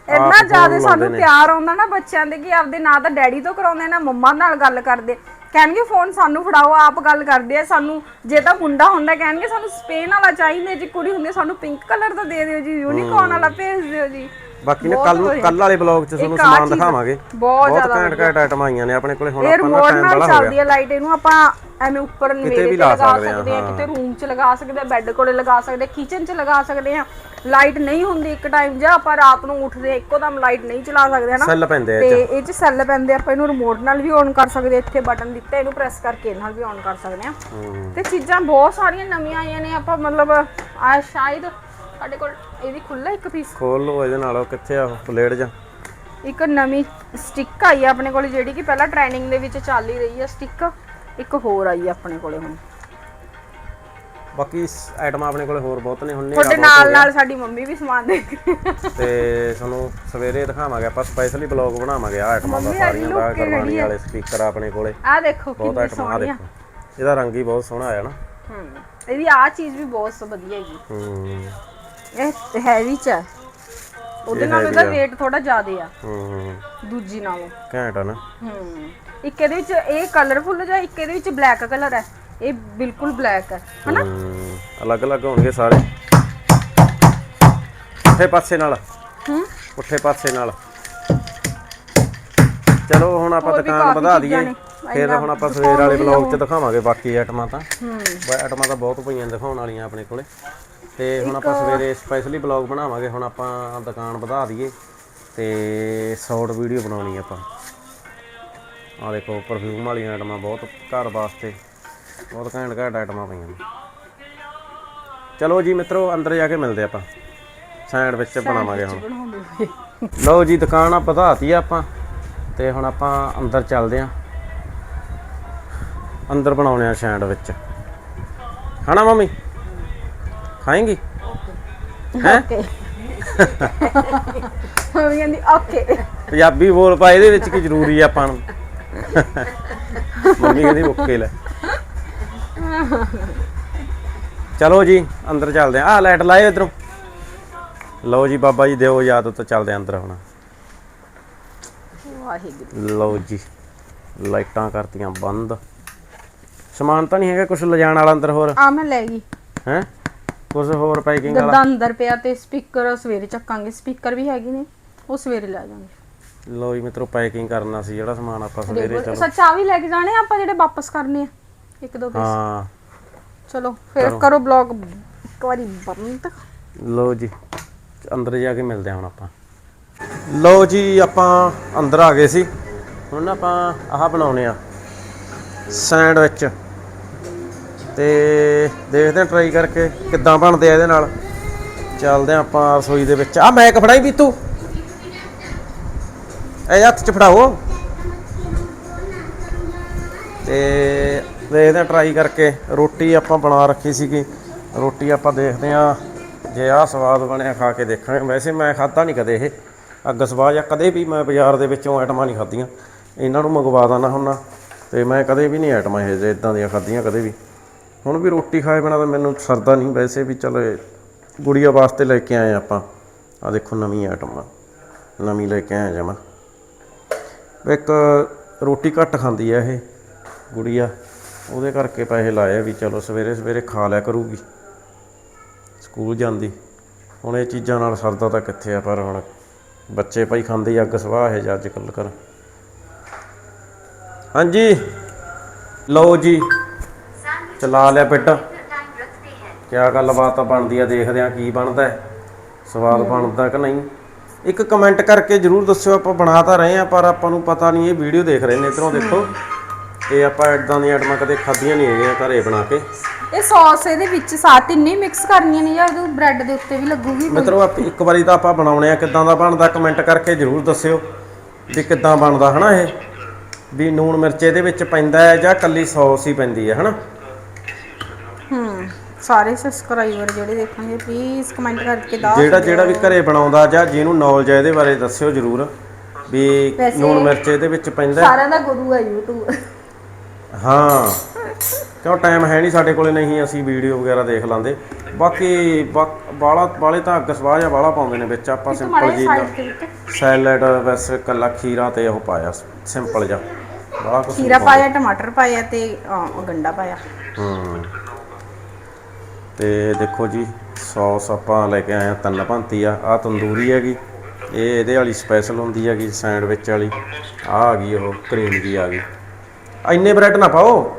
ਇੰਨਾ phone ਜ਼ਿਆਦਾ ਲਾਉਂਦੇ ਸਾਨੂੰ ਨੇ। ਪਿਆਰ ਆਉਂਦਾ ਨਾ ਬੱਚਿਆਂ ਦੇ ਕਿ ਆਪਦੇ ਨਾ ਤਾਂ ਡੈਡੀ ਤੋਂ ਕਰਾਉਂਦੇ ਨਾ ਮੰਮਾ ਨਾਲ ਗੱਲ ਕਰਦੇ। ਕਹਿਣਗੇ ਫੋਨ ਸਾਨੂੰ ਫੜਾਓ ਆਪ ਗੱਲ ਕਰਦੇ ਆ। ਸਾਨੂੰ ਜੇ ਤਾਂ ਮੁੰਡਾ ਹੁੰਦਾ ਕਹਿਣਗੇ ਸਾਨੂੰ ਸਪੇਨ ਵਾਲਾ ਚਾਹੀਦਾ ਜੇ ਕੁੜੀ ਹੁੰਦੀ ਸਾਨੂੰ ਪਿੰਕ ਕਲਰ ਦਾ ਦੇ ਦਿਓ ਜੀ ਯੂਨੀਕੋਰਨ ਵਾਲਾ ਭੇਜ ਦਿਓ ਜੀ। ਬਾਕੀ ਨੇ ਕੱਲ। ਕੱਲ ਵਾਲੇ ਬਲੌਗ 'ਚ ਤੁਹਾਨੂੰ ਸਮਾਨ ਦਿਖਾਵਾਂਗੇ। ਬਹੁਤ ਜ਼ਿਆਦਾ ਘੈਂਟ ਘੈਂਟ ਆਈਟਮ ਆਈਆਂ ਨੇ ਆਪਣੇ ਕੋਲੇ। ਹੁਣ ਆਪਾਂ ਨਾ ਟਾਈਮ ਵਾਲਾ ਹੋ ਚੱਲਦੀ ਗਿਆ। ਹੈ ਲਾਈਟ ਇਹਨੂੰ ਆਪਾਂ ਐਵੇਂ ਉੱਪਰ ਨਵੇੜੇ ਵੀ ਤੇ ਲਗਾ ਸਕਦੇ ਆ। ਕਿਤੇ ਰੂਮ 'ਚ ਲਗਾ ਸਕਦੇ ਆ ਬੈੱਡ ਕੋਲੇ ਲਗਾ ਸਕਦੇ ਆ ਕਿਚਨ 'ਚ ਲਗਾ ਸਕਦੇ ਆ। ਲਾਈਟ ਨਹੀਂ ਹੁੰਦੀ ਇੱਕ ਟਾਈਮ ਜਾਂ ਆਪਾਂ ਰਾਤ ਨੂੰ ਉੱਠਦੇ ਇੱਕੋ ਦਮ ਲਾਈਟ ਨਹੀਂ ਚਲਾ ਸਕਦੇ ਹਨਾ? ਸੈੱਲ ਪੈਂਦੇ ਆ ਤੇ ਇਹ 'ਚ ਸੈੱਲ ਪੈਂਦੇ ਆਪਾਂ ਇਹਨੂੰ ਰਿਮੋਟ ਨਾਲ ਵੀ ਔਨ ਕਰ ਸਕਦੇ ਆ ਇੱਥੇ ਬਟਨ ਦਿੱਤਾ ਇਹਨੂੰ ਪ੍ਰੈਸ ਕਰਕੇ ਨਾਲ ਵੀ ਔਨ ਕਰ ਸਕਦੇ ਆ। ਤੇ ਚੀਜ਼ਾਂ ਬਹੁਤ ਸਾਰੀਆਂ ਨਵੀਆਂ ਆਈਆਂ ਨੇ ਆਪਾਂ ਮਤਲਬ ਆ ਸ਼ਾਇਦ ਸਾਡੇ ਕੋਲ ਇਹ ਵੀ ਖੁੱਲਾ ਇੱਕ ਪੀਸ ਖੋਲ ਲਓ ਇਹਦੇ ਨਾਲ ਉਹ ਕਿੱਥੇ ਆ ਉਹ ਪਲੇਟ ਜਾਂ? ਇੱਕ ਨਵੀਂ ਸਟਿੱਕ ਆਈ ਆ ਆਪਣੇ ਕੋਲ ਜਿਹੜੀ ਕਿ ਪਹਿਲਾਂ ਟ੍ਰੈਨਿੰਗ ਦੇ ਵਿੱਚ ਚੱਲ ਹੀ ਰਹੀ ਆ ਸਟਿੱਕ ਇੱਕ ਹੋਰ ਆਈ ਆ ਆਪਣੇ ਕੋਲੇ ਹੁਣ। ਬਾਕੀ ਆਈਟਮਾਂ ਆਪਣੇ ਕੋਲੇ ਹੋਰ ਬਹੁਤ ਨੇ ਹੁਣ ਨਹੀਂ ਤੁਹਾਡੇ ਨਾਲ ਨਾਲ ਸਾਡੀ ਮੰਮੀ ਵੀ ਸਮਾਨ ਆ। ਤੇ ਤੁਹਾਨੂੰ ਸਵੇਰੇ ਦਿਖਾਵਾਂਗੇ ਆਪਾਂ ਸਪੈਸ਼ਲੀ ਬਲੌਗ ਬਣਾਵਾਂਗੇ ਆ ਆਈਟਮਾਂ ਦਾ ਸਾਰੀਆਂ ਦਾ ਕਰਵਾਣੀ ਆ। ਵਾਲੇ ਸਪੀਕਰ ਆਪਣੇ ਕੋਲੇ। ਆਹ ਦੇਖੋ ਬਹੁਤ ਕਿੰਨੀ ਆ ਸੋਹਣੀ ਆ। ਦੇਖੋ। ਇਹਦਾ ਰੰਗ ਹੀ ਬਹੁਤ ਸੋਹਣਾ ਆਇਆ ਨਾ। ਹੂੰ ਇਹਦੀ ਆਹ ਚੀਜ਼ ਵੀ ਬਹੁਤ ਵਧੀਆ ਹੈਗੀ ਹੂੰ। ਇਹ ਹੈਵੀ ਚ ਹੈ ਉਹਦੇ ਇਹ ਨਾਲ heavy ਇਹਦਾ ਆ। weight ਥੋੜਾ ਜ਼ਿਆਦਾ ਆ। ਹੂੰ ਦੂਜੀ ਨਾਲੋਂ। ਘੈਂਟ ਆ ਨਾ। ਹੂੰ। ਇੱਕ ਇਹਦੇ ਵਿੱਚ ਇਹ ਕਲਰਫੁੱਲ ਜਾਂ ਇੱਕ ਇਹਦੇ ਵਿੱਚ ਬਲੈਕ ਕਲਰ ਹੈ ਇਹ ਬਿਲਕੁਲ ਬਲੈਕ ਹੈ ਹਨਾ? ਹੂੰ। ਅਲੱਗ-ਅਲੱਗ ਹੋਣਗੇ ਸਾਰੇ। ਪੁੱਠੇ ਪਾਸੇ ਨਾਲ। ਹੂੰ। ਪੁੱਠੇ ਪਾਸੇ ਨਾਲ। ਚਲੋ ਹੁਣ ਆਪਾਂ ਹੋਰ ਵੀ ਦੁਕਾਨ ਕਾਫੀ ਵਧਾ ਚੀਜ਼ਾਂ ਦਈਏ। ਨੇ। ਫਿਰ ਇੰਨਾ ਹੁਣ ਆਪਾਂ ਸਵੇਰ ਵਾਲੇ ਬਲੌਗ 'ਚ ਦਿਖਾਵਾਂਗੇ ਬਾਕੀ ਆਈਟਮਾਂ ਤਾਂ। ਹੂੰ। ਆਈਟਮਾਂ ਤਾਂ ਬਹੁਤ ਪਈਆਂ ਦਿਖਾਉਣ ਵਾਲੀਆਂ ਆਪਣੇ ਕੋਲੇ। ਤੇ ਹੁਣ ਆਪਾਂ ਸਵੇਰੇ ਸਪੈਸ਼ਲੀ ਬਲੌਗ ਬਣਾਵਾਂਗੇ ਹੁਣ ਆਪਾਂ ਦੁਕਾਨ ਵਧਾ ਦਈਏ ਤੇ ਸ਼ਾਰਟ ਵੀਡੀਓ ਬਣਾਉਣੀ ਆਪਾਂ। ਆ ਦੇਖੋ ਪਰਫਿਊਮ ਵਾਲੀਆਂ ਆਈਟਮਾਂ ਬਹੁਤ ਘਰ ਵਾਸਤੇ ਬਹੁਤ ਘੈਂਟ ਘੈਂਟ ਆਈਟਮਾਂ ਪਈਆਂ ਨੇ। ਚਲੋ ਜੀ ਮਿੱਤਰੋ ਅੰਦਰ ਜਾ ਕੇ ਮਿਲਦੇ ਆਪਾਂ। ਸੈਂਡਵਿਚ ਬਣਾਵਾਂਗੇ ਹੁਣ। ਲਓ ਜੀ ਦੁਕਾਨ ਆ ਵਧਾਤੀ ਆਪਾਂ ਤੇ ਹੁਣ ਆਪਾਂ ਅੰਦਰ ਚੱਲਦੇ ਆਂ। ਅੰਦਰ ਬਣਾਉਣੇ ਆ ਸੈਂਡਵਿਚ ਖਾਣਾ ਮੰਮੀ? ਖਾਏਂਗੀ? ਹੈ? ਮੰਮੀ ਕਹਿੰਦੀ ਓਕੇ। ਪੰਜਾਬੀ ਬੋਲ ਪਾ ਇਹਦੇ ਵਿੱਚ ਕੀ ਜ਼ਰੂਰੀ ਆ ਆਪਾਂ ਨੂੰ? ਮੰਮੀ ਕਹਿੰਦੀ ਓਕੇ ਲੈ। ਚਲੋ ਜੀ ਅੰਦਰ ਚੱਲਦੇ ਆ। ਆ ਲਾਈਟ ਲਾਏ ਇਧਰੋਂ। ਲਓ ਜੀ ਬਾਬਾ ਜੀ ਦਿਓ ਯਾਦ ਤਾਂ ਚੱਲਦੇ ਆ ਅੰਦਰ ਹੁਣ। ਵਾਹਿਗੁਰੂ। ਲਓ ਜੀ ਲਾਈਟਾਂ ਕਰਤੀਆਂ ਬੰਦ। ਸਮਾਨ ਤਾਂ ਨਹੀਂ ਹੈਗਾ ਕੁਝ ਲਿਜਾਣ ਵਾਲਾ ਅੰਦਰ ਹੋਰ? ਆ ਮੈਂ ਲੈ ਗਈ। ਹੈ? ਕੁਝ ਹੋਰ ਪੈਕਿੰਗ ਵਾਲਾ ਗੱਦਾ ਅੰਦਰ ਪਿਆ ਤੇ ਸਪੀਕਰ ਸਵੇਰੇ ਚੱਕਾਂਗੇ ਸਪੀਕਰ ਵੀ ਹੈਗੇ ਨੇ ਉਹ ਸਵੇਰੇ ਲੈ ਜਾਵਾਂਗੇ। ਲਓ ਜੀ ਮਿੱਤਰੋ ਪੈਕਿੰਗ ਕਰਨਾ ਸੀ ਜਿਹੜਾ ਸਮਾਨ ਆਪਾਂ ਸਵੇਰੇ ਚਲੋ। ਸੱਚ ਵੀ ਲੈ ਕੇ ਜਾਣੇ ਆ ਆਪਾਂ ਜਿਹੜੇ ਵਾਪਸ ਕਰਨੇ ਆ ਇੱਕ ਦੋ ਪੀਸ। ਹਾਂ। ਚਲੋ ਫਿਰ ਕਰੋ ਬਲੌਗ ਇੱਕ ਵਾਰੀ ਬੰਦ। ਲਓ ਜੀ ਅੰਦਰ ਜਾ ਕੇ ਮਿਲਦੇ ਹਾਂ ਹੁਣ ਆਪਾਂ। ਲਓ ਜੀ ਆਪਾਂ ਅੰਦਰ ਆ ਗਏ ਸੀ। ਹੁਣ ਨਾ ਆਪਾਂ ਆਹ ਬਣਾਉਣੇ ਆ ਸੈਂਡਵਿਚ। ਤੇ ਦੇਖਦੇ ਹਾਂ ਟਰਾਈ ਕਰਕੇ ਕਿੱਦਾਂ ਬਣਦੇ ਆ ਇਹਦੇ ਨਾਲ। ਚੱਲਦੇ ਹਾਂ ਆਪਾਂ ਰਸੋਈ ਦੇ ਵਿੱਚ। ਆ ਮੈਕ ਫੜਾਈ ਵੀ ਤੂੰ ਇਹ ਹੱਥ ਚ ਫੜਾਓ। ਤੇ ਦੇਖਦੇ ਹਾਂ ਟਰਾਈ ਕਰਕੇ। ਰੋਟੀ ਆਪਾਂ ਬਣਾ ਰੱਖੀ ਸੀਗੀ। ਰੋਟੀ ਆਪਾਂ ਦੇਖਦੇ ਹਾਂ ਜੇ ਆਹ ਸਵਾਦ ਬਣਿਆ ਖਾ ਕੇ ਦੇਖਾਂਗੇ। ਵੈਸੇ ਮੈਂ ਖਾਧਾ ਨਹੀਂ ਕਦੇ ਇਹ। ਅੱਗ ਸਵਾਦ ਜਾਂ ਕਦੇ ਵੀ ਮੈਂ ਬਾਜ਼ਾਰ ਦੇ ਵਿੱਚੋਂ ਆਈਟਮਾਂ ਨਹੀਂ ਖਾਧੀਆਂ। ਇਹਨਾਂ ਨੂੰ ਮੰਗਵਾ ਦਾਂ ਹੁੰਨਾ। ਤੇ ਮੈਂ ਕਦੇ ਵੀ ਨਹੀਂ ਆਈਟਮਾਂ ਇਹ ਜੇ ਇਦਾਂ ਦੀਆਂ ਖਾਧੀਆਂ, ਕਦੇ ਵੀ। ਹੁਣ ਵੀ ਰੋਟੀ ਖਾਏ ਬਿਨਾਂ ਤਾਂ ਮੈਨੂੰ ਸਰਦਾ ਨਹੀਂ ਵੈਸੇ ਵੀ ਚਲ ਗੁੜੀਆ ਵਾਸਤੇ ਲੈ ਕੇ ਆਏ ਆਪਾਂ। ਆ ਦੇਖੋ ਨਵੀਂ ਆਈਟਮ ਆ। ਨਵੀਂ ਲੈ ਕੇ ਆਏ ਜਮਾ। ਇੱਕ ਰੋਟੀ ਘੱਟ ਖਾਂਦੀ ਆ ਇਹ ਗੁੜੀਆ। ਉਹਦੇ ਕਰਕੇ ਪੈਸੇ ਲਾਏ ਵੀ ਚਲੋ ਸਵੇਰੇ ਸਵੇਰੇ ਖਾ ਲਿਆ ਕਰੂਗੀ। ਸਕੂਲ ਜਾਂਦੀ। ਹੁਣ ਇਹ ਚੀਜ਼ਾਂ ਨਾਲ ਸਰਦਾ ਤਾਂ ਕਿੱਥੇ ਆ ਪਰ ਹੁਣ ਬੱਚੇ ਭਾਈ ਖਾਂਦੇ ਹੀ ਅੱਗ ਸਵਾਹ ਇਹ ਅੱਜ ਕੱਲ ਕਰ ਹਾਂਜੀ। ਲਓ ਜੀ। ਚਲਾ ਲਿਆ ਪਿੱਟ। ਕਿਆ ਗੱਲਬਾਤ ਬਣਦੀ ਆ ਦੇਖਦੇ ਆ ਕੀ ਬਣਦਾ ਹੈ। ਸਵਾਦ ਬਣਦਾ ਕਿ ਨਹੀਂ? ਇੱਕ ਕਮੈਂਟ ਕਰਕੇ ਜਰੂਰ ਦੱਸਿਓ ਆਪਾਂ ਬਣਾ ਤਾਂ ਰਹੇ ਆ ਪਰ ਆਪਾਂ ਨੂੰ ਪਤਾ ਨਹੀਂ ਇਹ ਵੀਡੀਓ ਦੇਖ ਰਹੇ ਨੇ। ਇਧਰੋਂ ਦੇਖੋ। ਇਹ ਆਪਾਂ ਇਦਾਂ ਦੀਆਂ ਆਈਟਮਾਂ ਕਦੇ ਖਾਧੀਆਂ ਨਹੀਂ ਹੈਗੀਆਂ ਘਰੇ ਬਣਾ ਕੇ। ਇਹ ਸੌਸ ਇਹਦੇ ਵਿੱਚ ਸਾ ਤਿੰਨੇ ਮਿਕਸ ਕਰਨੀਆਂ ਨੇ ਜਾਂ ਉਹ ਬ੍ਰੈਡ ਦੇ ਉੱਤੇ ਵੀ ਲੱਗੂਗੀ ਮਿੱਤਰੋ ਆਪ ਇੱਕ ਵਾਰੀ ਤਾਂ ਆਪਾਂ ਬਣਾਉਣੇ ਆ ਕਿੱਦਾਂ ਦਾ ਬਣਦਾ ਕਮੈਂਟ ਕਰਕੇ ਜਰੂਰ ਦੱਸਿਓ ਵੀ ਕਿੱਦਾਂ ਬਣਦਾ ਹਨਾ ਇਹ? ਵੀ ਨੂਣ ਮਿਰਚ ਇਹਦੇ ਵਿੱਚ ਪੈਂਦਾ ਹੈ ਜਾਂ ਕੱਲੀ ਸੌਸ ਹੀ ਪੈਂਦੀ ਹੈ ਹਨਾ? ਹੂੰ ਸਾਰੇ ਸਬਸਕ੍ਰਾਈਬਰ ਜਿਹੜੇ ਦੇਖਣਗੇ ਪਲੀਜ਼ ਕਮੈਂਟ ਕਰਕੇ ਦੱਸ ਜਿਹੜਾ ਜਿਹੜਾ ਵੀ ਘਰੇ ਬਣਾਉਂਦਾ ਜਾਂ ਜਿਹਨੂੰ ਨੌਲੇਜ ਹੈ ਇਹਦੇ ਬਾਰੇ ਦੱਸਿਓ ਜਰੂਰ ਵੀ ਵੈਸੇ- ਮਿਰਚ ਇਹਦੇ ਵਿੱਚ ਪੈਂਦਾ ਹੈ। ਸਾਰਿਆਂ ਦਾ ਗੁਰੂ ਹੈ YouTube ਹਾਂ ਕਿਉਂ ਟਾਈਮ ਹੈ ਨਹੀਂ ਸਾਡੇ ਕੋਲੇ ਨਹੀਂ ਅਸੀਂ ਵੀਡੀਓ ਵਗੈਰਾ ਦੇਖ ਲਾਂਦੇ। ਬਾਕੀ ਬਾਲਾ ਬਾਲੇ ਤਾਂ ਅੱਗ ਸਵਾਹ ਜਾਂ ਬਾਲਾ ਪਾਉਂਦੇ ਨੇ ਵਿੱਚ ਆਪਾਂ ਸਿੰਪਲ ਮਾੜੇ ਜੀ ਸਾਈਡ ਤੇ ਵਿੱਚ। ਸੈਲਡ ਵੈਸੇ ਕੱਲਾ ਖੀਰਾ ਤੇ ਉਹ ਪਾਇਆ ਸਿੰਪਲ ਜਿਹਾ। ਖੀਰਾ ਪਾਇਆ ਟਮਾਟਰ ਪਾਇਆ ਤੇ ਗੰਡਾ ਪਾਇਆ। ਹੂੰ। ਤੇ ਦੇਖੋ ਜੀ ਸੌਸ ਆਪਾਂ ਲੈ ਕੇ ਆਏ ਆ ਤਿੰਨ ਭਾਂਤੀ ਆ। ਆ ਤੰਦੂਰੀ ਹੈਗੀ ਇਹ ਇਹਦੇ ਵਾਲੀ ਸਪੈਸ਼ਲ ਹੁੰਦੀ ਹੈਗੀ ਸੈਂਡਵਿਚ ਵਾਲੀ। ਆ ਆ ਗਈ ਉਹ ਕਰੀਮ ਦੀ ਆ ਗਈ। ਇੰਨੇ ਬ੍ਰੈਡ ਨਾ ਪਾਓ।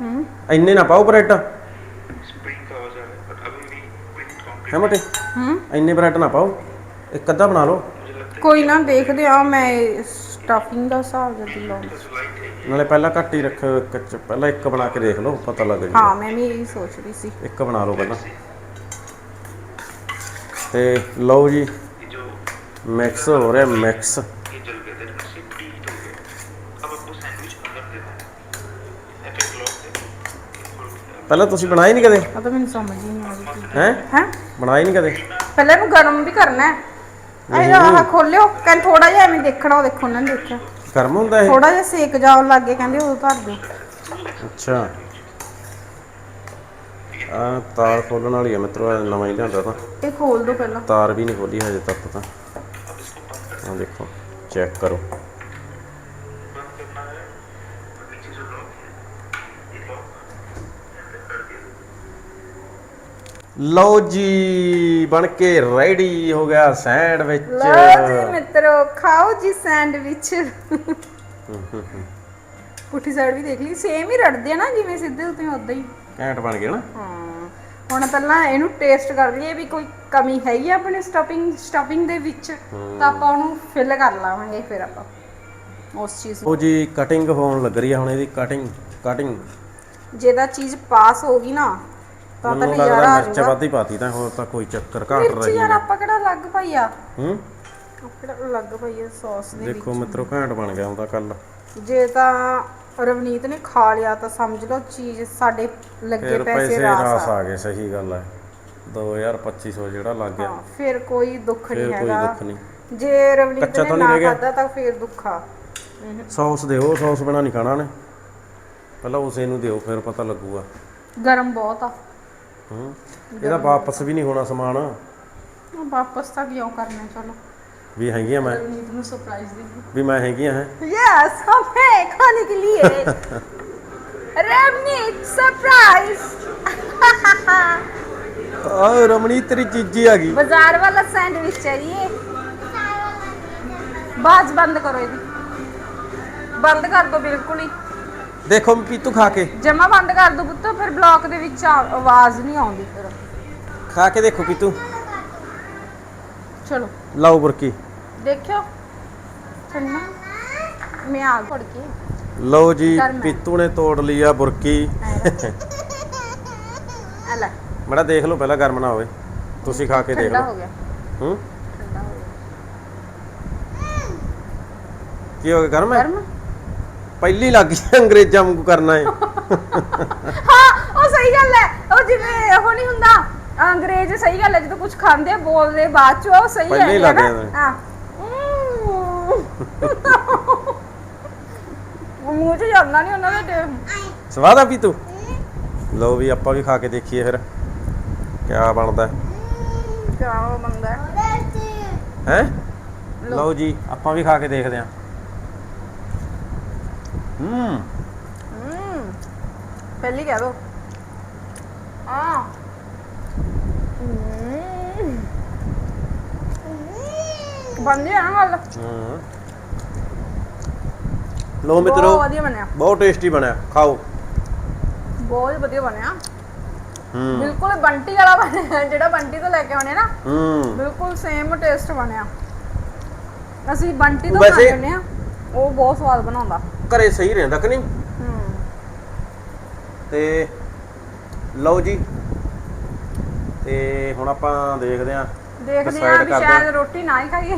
ਹੂੰ। ਇੰਨੇ ਨਾ ਪਾਓ ਬ੍ਰੈਡ ਹੈ ਮਟੇ? ਹੂੰ। ਇੰਨੇ ਬ੍ਰੈਡ ਨਾ ਪਾਓ। ਇੱਕ ਅੱਧਾ ਬਣਾ ਲਓ। ਕੋਈ ਨਾ ਦੇਖਦੇ ਆ ਮੈਂ ਸਟਫਿੰਗ ਦਾ ਹਿਸਾਬ ਜਦੀ ਲਾਉਂਦੀ ਨਾਲੇ। ਪਹਿਲਾਂ ਘੱਟ ਹੀ ਰੱਖ ਕੱਚ ਪਹਿਲਾਂ ਇੱਕ ਬਣਾ ਕੇ ਦੇਖ ਲਓ ਪਤਾ ਲੱਗ ਜੂ। ਹਾਂ ਮੈਂ ਵੀ ਇਹੀ ਸੋਚ ਰਹੀ ਸੀ। ਇੱਕ ਬਣਾ ਲਓ ਪਹਿਲਾਂ। ਤੇ ਲਓ ਜੀ ਮਿਕਸ ਹੋ ਰਿਹਾ ਮਿਕਸ ਪਹਿਲਾਂ ਤੁਸੀਂ ਬਣਾਏ ਨਹੀਂ ਕਦੇ? ਆ ਤਾਂ ਮੈਨੂੰ ਸਮਝ ਹੀ ਨਹੀਂ ਆ ਰਹੀ ਹੈ? ਹੈ? ਬਣਾਏ ਨਹੀਂ ਕਦੇ? ਪਹਿਲਾਂ ਇਹਨੂੰ ਗਰਮ ਵੀ ਕਰਨਾ ਹੈ। ਇਹ ਆਹ ਖੋਲਿਓ ਕਹਿੰਦੇ ਥੋੜਾ ਜਿਹਾ ਐਵੇਂ ਦੇਖਣਾ ਉਹ ਦੇਖੋ ਉਹਨਾਂ ਨੇ ਦੇਖਿਆ। ਗਰਮ ਹੁੰਦਾ ਇਹ? ਥੋੜਾ ਜਿਹਾ ਸੇਕ ਜਾਉਣ ਲੱਗ ਗਿਆ ਕਹਿੰਦੇ ਉਹ ਧਰ ਦਿਓ। ਅੱਛਾ। ਆ ਤਾਰ ਖੋਲਣ ਵਾਲੀ ਆ ਮਿੱਤਰੋ ਇਹ ਨਵਾਂ ਹੀ ਲਿਆਂਦਾ ਤਾਂ। ਇਹ ਖੋਲ ਦਿਓ ਪਹਿਲਾਂ। ਤਾਰ ਵੀ ਨਹੀਂ ਖੋਲੀ ਹਜੇ ਤੱਕ ਤਾਂ। ਆ ਦੇਖੋ ਚੈੱਕ ਕਰੋ। ਲਓ ਜੀ ਬਣ ਕੇ ਰੈਡੀ ਹੋ ਗਿਆ ਸੈਂਡਵਿਚ। ਲਓ ਜੀ ਮਿੱਤਰੋ ਖਾਓ ਜੀ ਸੈਂਡਵਿਚ। ਪੁੱਠੀ ਸਾਈਡ ਵੀ ਦੇਖ ਲਈ ਸੇਮ ਹੀ ਰੜਦੇ ਆ ਨਾ ਜਿਵੇਂ ਸਿੱਧੇ ਉੱਤੇ ਉਦਾਂ ਹੀ। ਘੈਂਟ ਬਣ ਗਿਆ ਨਾ। ਹਾਂ ਹੁਣ ਪਹਿਲਾਂ ਇਹਨੂੰ ਟੇਸਟ ਕਰ ਲਈਏ ਵੀ ਕੋਈ ਕਮੀ ਹੈਗੀ ਆਪਣੇ ਸਟਫਿੰਗ ਸਟਫਿੰਗ ਦੇ ਵਿੱਚ ਤਾਂ ਆਪਾਂ ਉਹਨੂੰ ਫਿਲ ਕਰ ਲਾਵਾਂਗੇ ਫਿਰ ਆਪਾਂ ਉਸ ਚੀਜ਼ ਨੂੰ। ਉਹ ਜੀ ਕਟਿੰਗ ਹੋਣ ਲੱਗ ਰਹੀ ਆ ਹੁਣ ਇਹਦੀ ਕਟਿੰਗ ਕਟਿੰਗ ਜੇ ਤਾਂ ਚੀਜ਼ ਪਾਸ ਹੋ ਗਈ ਨਾ ਤਾਂ ਮੈਨੂੰ ਨਜ਼ਾਰਾ ਲੱਗਦਾ ਆ ਮਿਰਚ ਜਾਊਗਾ। ਵੱਧ ਹੀ ਪਾਤੀ ਤਾਂ ਹੋਰ ਤਾਂ ਕੋਈ ਚੱਕਰ ਘਾਟ ਮਿਰਚ ਰਹੀ ਯਾਰ ਆਪਾਂ ਕਿਹੜਾ ਲੱਗ ਪਈ ਆ? ਹੂੰ? ਕਿਹੜਾ ਲੱਗ ਪਈ ਆ? ਸੌਸ ਦੇ ਦੇਖੋ ਮਿੱਤਰੋ ਘਾਟ ਬਣ ਗਿਆ ਹੁੰਦਾ ਕੱਲ। ਜੇ ਤਾਂ ਰਵਨੀਤ ਨੇ ਖਾ ਲਿਆ ਤਾਂ ਸਮਝ ਲਓ ਚੀਜ਼ ਸਾਡੇ ਲੱਗੇ ਫਿਰ ਪੈਸੇ ਰਾਸ ਆ। ਗਏ ਸਹੀ ਗੱਲ ਹੈ 2250 ਜਿਹੜਾ ਲੱਗ ਗਿਆ। ਹਾਂ, ਫਿਰ ਕੋਈ ਦੁੱਖ ਫਿਰ ਨਹੀਂ ਕੋਈ ਹੈਗਾ। ਦੁੱਖ ਨਹੀਂ। ਜੇ ਰਵਨੀਤ ਕੱਚਾ ਨੇ ਤਾਂ ਨਹੀਂ ਨਾ ਰਹਿ ਗਿਆ? ਖਾਦਾ ਤਾਂ ਫਿਰ ਦੁੱਖ ਸੌਸ ਦਿਓ ਸੌਸ ਬਣਾ ਨਹੀਂ ਖਾਣਾ ਨੇ ਪਹਿਲਾਂ ਉਸੇ ਨੂੰ ਦਿਓ ਫਿਰ ਪਤਾ ਲੱਗੂਗਾ। ਗਰਮ ਬਹੁਤ ਆ। ਹੂੰ। ਇਹਦਾ ਵਾਪਸ ਵੀ ਨਹੀਂ ਹੋਣਾ ਸਮਾਨ। ਵਾਪਸ ਤਾਂ ਕਿਉਂ ਕਰਨਾ ਚਲੋ। ਵੀ ਹੈਗੀਆਂ ਮੈਂ। ਨੀਤ ਸਰਪ੍ਰਾਈਜ਼ ਦੇਣੀ ਵੀ ਮੈਂ ਹੈਗੀਆਂ ਹੈ। ਯੈਸ ਹਮ ਖਾਣੇ ਕੇ ਲਈ ਰਮਨੀਤ ਸਰਪ੍ਰਾਈਜ਼ ਆ ਰਮਨੀਤ ਤੇਰੀ ਚੀਜ਼ੀ ਆ ਗਈ। ਬਾਜ਼ਾਰ ਵਾਲਾ ਸੈਂਡਵਿਚ ਚਾਹੀਏ ਬਾਜ਼ ਬੰਦ ਕਰੋ ਇਹਦੀ। ਬੰਦ ਕਰ ਦੋ ਬਿਲਕੁਲ ਹੀ। ਦੇਖੋ ਪੀਤੂ ਖਾ ਕੇ। ਜਮਾ ਬੰਦ ਕਰ ਦੋ ਪੁੱਤ ਫਿਰ ਬਲੌਕ ਦੇ ਵਿੱਚ ਆ- ਆਵਾਜ਼ ਨਹੀਂ ਆਉਂਦੀ ਫਿਰ। ਖਾ ਕੇ ਦੇਖੋ ਪੀਤੂ। ਚਲੋ। ਲਾਓ ਬੁਰਕੀ। ਦੇਖਿਓ। ਠੰਡਾ। ਮੈਂ ਆ ਫੜ ਕੇ ਲਓ ਜੀ ਕਰਨਾ। ਪੀਤੂ ਨੇ ਤੋੜ ਲਈ ਆ ਬੁਰਕੀ। ਆ ਲੈ। ਮੜਾ ਦੇਖ ਲਓ ਪਹਿਲਾਂ ਗਰਮ ਨਾ ਹੋਵੇ। ਤੁਸੀਂ ਖਾ ਕੇ ਦੇਖ ਠੰਡਾ ਲਓ। ਹੋ ਗਿਆ। ਹੂੰ? ਠੰਡਾ ਹੋ ਗਿਆ। ਕੀ ਹੋ ਗਿਆ? ਗਰਮ ਹੈ? ਗਰਮ। ਪਹਿਲੀ ਲੱਗ ਗਈ ਅੰਗਰੇਜ਼ਾਂ ਵਾਂਗੂ ਕਰਨਾ ਹੈ ਹਾਂ ਉਹ ਸਹੀ ਗੱਲ ਹੈ। ਉਹ ਜਿਵੇਂ ਉਹ ਨਹੀਂ ਹੁੰਦਾ। ਅੰਗਰੇਜ਼ ਸਹੀ ਗੱਲ ਹੈ ਜਦੋਂ ਕੁਝ ਖਾਂਦੇ ਆ, ਬੋਲਦੇ ਬਾਅਦ ਚ ਉਹ ਸਹੀ ਪਹਿਲਾਂ ਹੀ ਹੈ ਲੱਗ ਨਾ? ਜਾਂਦੇ। ਨੇ। ਹਾਂ। ਮੂੰਹ ਚ ਜਾਂਦਾ ਨਹੀਂ ਉਹਨਾਂ ਦੇ ਸਵਾਦ ਆ ਪੀਤੂ? ਲਓ ਵੀ ਆਪਾਂ ਵੀ ਖਾ ਕੇ ਦੇਖੀਏ ਫਿਰ। ਕਿਆ ਬਣਦਾ? ਕਿਆ ਉਹ ਬੰਦਾ ਹੈ? ਹੈ ਲਓ ਜੀ ਆਪਾਂ ਵੀ ਖਾ ਕੇ ਦੇਖਦੇ ਹਾਂ। ਹੂੰ ਹਮ ਪਹਿਲੀ ਕਹਿ ਦੋ। ਆ ਬੰਦੀ ਆ ਨਾ ਗੱਲ। ਹਾਂ। ਬਹੁਤ ਮਿੱਤਰੋ ਵਧੀਆ ਬਣਿਆ। ਬਹੁਤ ਟੇਸਟੀ ਬਣਿਆ। ਖਾਓ। ਬਹੁਤ ਵਧੀਆ ਬਣਿਆ। ਹੂੰ। ਬਿਲਕੁਲ ਬੰਟੀ ਵਾਲਾ ਬਣਿਆ। ਜਿਹੜਾ ਬੰਟੀ ਤੋਂ ਲੈ ਕੇ ਆਉਣੇ ਨਾ ਹੂੰ। ਬਿਲਕੁਲ ਸੇਮ ਟੇਸਟ ਬਣਿਆ। ਅਸੀਂ ਬੰਟੀ ਤੋਂ ਖਾਣੇ ਆ ਉਹ ਬਹੁਤ ਸਵਾਦ ਬਣਾਉਂਦਾ। ਘਰੇ ਸਹੀ ਰਹਿੰਦਾ ਕਿ ਨਹੀਂ? ਹੂੰ। ਤੇ ਲਓ ਜੀ। ਤੇ ਹੁਣ ਆਪਾਂ ਦੇਖਦੇ ਹਾਂ। ਦੇਖਦੇ ਆ Decide ਵੀ ਕਰਦੇ ਸ਼ਾਇਦ ਰੋਟੀ ਨਾ ਹੀ ਖਾਈਏ।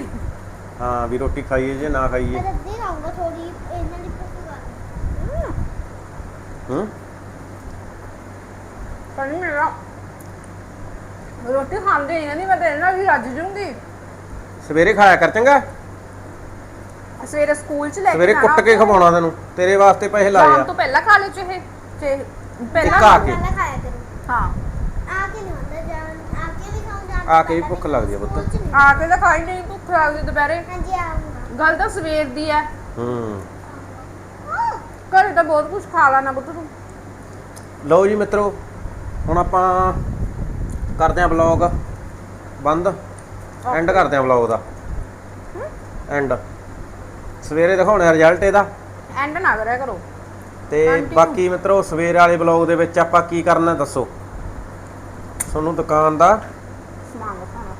ਹਾਂ ਵੀ ਰੋਟੀ ਖਾਈਏ ਜੇ ਨਾ ਖਾਈਏ। ਮੈਂ ਰੱਦੀ ਲਾਉਂਗਾ ਥੋੜੀ ਇਹਨਾਂ ਦੀ ਭੁੱਖ ਕਰ ਹੂੰ। ਪਰ ਨਹੀਂ ਮੇਰਾ ਰੋਟੀ ਖਾਂਦੇ ਹੀ ਨਹੀਂ ਮੈਂ ਤੇ ਇਹਨਾਂ ਵੀ ਰੱਜ ਜੂੰਗੀ। ਸਵੇਰੇ ਖਾਇਆ ਕਰ ਚੰਗਾ? ਸਵੇਰੇ ਸਕੂਲ ਚ ਲੈ ਕੇ ਸਵੇਰੇ ਜਾਣਾ ਕੁੱਟ ਕੇ। ਖਵਾਉਣਾ ਤੈਨੂੰ। ਤੇਰੇ ਵਾਸਤੇ ਪੈਸੇ ਲਾਏ ਸ਼ਾਮ ਆ। ਤੋਂ ਪਹਿਲਾਂ ਖਾ ਲੈ ਚਾਹੇ। ਇੱਕ ਪਹਿਲਾਂ ਕੇ। ਪਹਿਲਾਂ ਖਾਇਆ ਕਰੋ। ਹਾਂ। ਆ ਕੇ ਨਹੀਂ ਹੁੰਦਾ ਜਾਨ ਆ ਕੇ ਵੀ ਖਾਉਂ ਜਾਨ ਆ ਕੇ ਵੀ ਭੁੱਖ ਲੱਗਦੀ ਆ ਪੁੱਤ। ਸਕੂਲ 'ਚ ਨਹੀਂ। ਆ ਕੇ ਤਾਂ ਖਾਈ ਨਹੀਂ ਭੁੱਖ ਲੱਗਦੀ ਦੁਪਹਿਰੇ। ਹਾਂਜੀ ਆਉਂਗਾ ਗੱਲ ਤਾਂ ਸਵੇਰ ਦੀ ਹੈ ਹੂੰ। ਘਰੇ ਤਾਂ ਬਹੁਤ ਕੁਝ ਖਾ ਲੈਣਾ ਪੁੱਤ ਤੂੰ। ਲਓ ਜੀ ਮਿੱਤਰੋ ਹੁਣ ਆਪਾਂ ਕਰਦੇ ਆਂ ਵਲੌਗ ਬੰਦ। ਐਂਡ ਕਰਦੇ ਆਂ ਵਲੌਗ ਦਾ। ਐਂਡ ਸਵੇਰੇ ਦਿਖਾਉਣਾ ਰਿਜ਼ਲਟ ਇਹਦਾ। ਐਂਡ ਨਾ ਕਰਿਆ ਕਰੋ। ਤੇ Continue. ਬਾਕੀ ਮਿੱਤਰੋ ਸਵੇਰ ਵਾਲੇ ਵਲੌਗ ਦੇ ਵਿੱਚ ਆਪਾਂ ਕੀ ਕਰਨਾ ਦੱਸੋ? ਤੁਹਾਨੂੰ ਦੁਕਾਨ ਦਾ ਸਮਾਨ ਦਿਖਾਉਣਾ।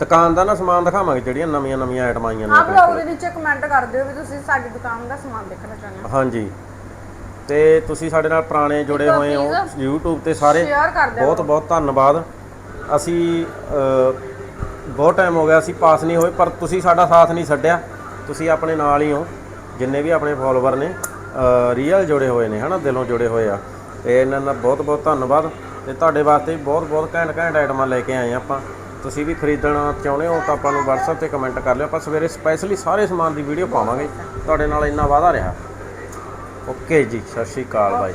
ਦੁਕਾਨ ਦਾ ਨਾ ਸਮਾਨ ਦਿਖਾਵਾਂਗੇ ਜਿਹੜੀਆਂ ਨਵੀਆਂ ਨਵੀਆਂ ਆਈਟਮਾਂ ਆਈਆਂ ਨੇ ਆਪ ਆਪਣੇ ਕੋਲ। ਦੇ ਵਿੱਚ ਕਮੈਂਟ ਕਰ ਦਿਓ ਵੀ ਤੁਸੀਂ ਸਾਡੀ ਦੁਕਾਨ ਦਾ ਸਮਾਨ ਦੇਖਣਾ ਚਾਹੁੰਦੇ ਹੋ। ਹਾਂਜੀ। ਤੇ ਤੁਸੀਂ ਸਾਡੇ ਨਾਲ ਪੁਰਾਣੇ ਜੁੜੇ ਹੋਏ ਹੋ please YouTube ਤੇ ਸਾਰੇ। share ਕਰ ਦਿਓ ਬਹੁਤ ਬਹੁਤ ਧੰਨਵਾਦ। ਅਸੀਂ ਬਹੁਤ ਟਾਈਮ ਹੋ ਗਿਆ ਅਸੀਂ ਪਾਸ ਨਹੀਂ ਹੋਏ ਪਰ ਤੁਸੀਂ ਸਾਡਾ ਸਾਥ ਨਹੀਂ ਛੱਡਿਆ। ਤੁਸੀਂ ਆਪਣੇ ਨਾਲ ਹੀ ਹੋ, ਜਿੰਨੇ ਵੀ ਆਪਣੇ ਫਾਲੋਵਰ ਨੇ ਰੀਅਲ ਜੁੜੇ ਹੋਏ ਨੇ, ਹਨਾ, ਦਿਲੋਂ ਜੁੜੇ ਹੋਏ ਆ। ਤੇ ਇਹਨਾਂ ਦਾ ਬਹੁਤ ਬਹੁਤ ਧੰਨਵਾਦ। ਤੇ ਤੁਹਾਡੇ ਵਾਸਤੇ ਵੀ ਬਹੁਤ ਬਹੁਤ ਘੈਂਟ ਘੈਂਟ ਆਈਟਮਾਂ ਲੈ ਕੇ ਆਏ ਆ ਆਪਾਂ। ਤੁਸੀਂ ਵੀ ਖਰੀਦਣਾ ਚਾਹੁੰਦੇ ਹੋ ਤਾਂ ਆਪਾਂ ਨੂੰ WhatsApp ਤੇ ਕਮੈਂਟ ਕਰ ਲਿਓ। ਆਪਾਂ ਸਵੇਰੇ ਸਪੈਸ਼ਲੀ ਸਾਰੇ ਸਮਾਨ ਦੀ ਵੀਡੀਓ ਪਾਵਾਂਗੇ। ਤੁਹਾਡੇ ਨਾਲ ਇੰਨਾ ਵਾਅਦਾ ਰਿਹਾ। ਓਕੇ ਜੀ, ਸਤਿ ਸ਼੍ਰੀ ਅਕਾਲ ਬਾਈ।